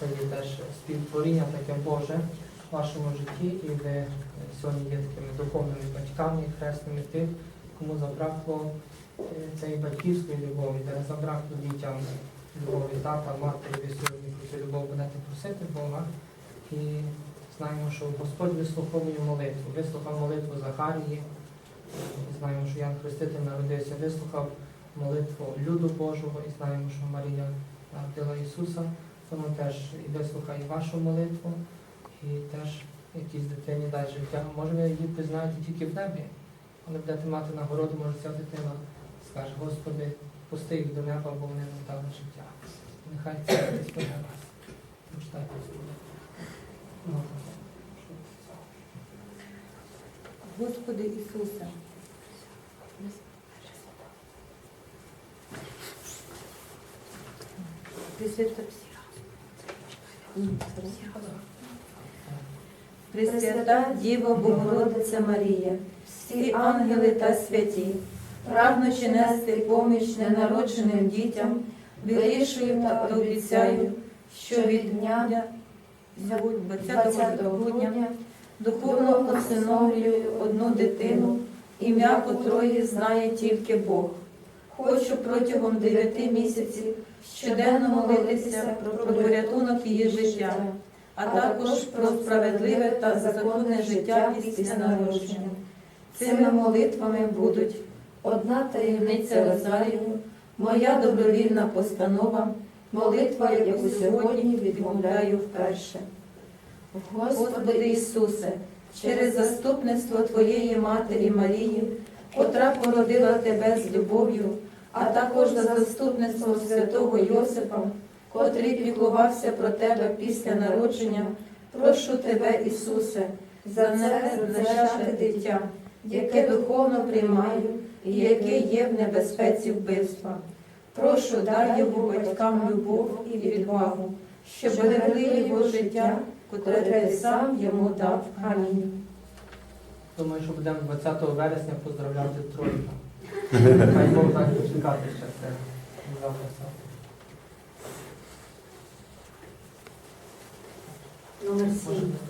це є теж співтворіння таке Боже в вашому житті, і ви е, сьогодні є такими духовними батьками, хресними тим, кому забракло е, цієї батьківської любові, де забракло дітям любові тата, матері, ви сьогодні про цю любов будете просити Бога. І знаємо, що Господь вислуховує молитву. Вислухав молитву Захарії. Знаємо, що Ян Хреститель народився, вислухав молитву люду Божого, і знаємо, що Марія народила Ісуса. Тому теж і вислухає вашу молитву, і теж якійсь дитині дасть життя. Може, ви її признаєте тільки в небі, але будете мати нагороду, може ця дитина скаже, Господи, пусти їх до неба, бо вони не дали життя. Нехай це спине вас. Прочитайте Господи. Господи Ісусе, Пресвята Пресвята Діва Богородиця Марія, всі ангели та святі, прагнучи нести поміч ненародженим дітям, вирішую та обіцяю, що від дня 20 грудня духовно усиновлюю одну дитину, ім'я котрої знає тільки Бог. Хочу протягом дев'яти місяців щоденно молитися про порятунок її життя, а також про справедливе та законне життя після народження. Цими молитвами будуть одна таємниця Лазарію, моя добровільна постанова, молитва, яку сьогодні відмовляю вперше. Господи Ісусе, через заступництво Твоєї Матері Марії, котра породила Тебе з любов'ю, а також за заступництвом святого Йосипа, котрий піклувався про Тебе після народження, прошу Тебе, Ісусе, за це дитя, яке духовно приймаю і яке є в небезпеці вбивства. Прошу, дай його батькам любов і відвагу, щоб берегли його життя, котре ти сам йому дав. Амінь. Думаю, що будемо 20 вересня поздравляти тройка. Numer 7.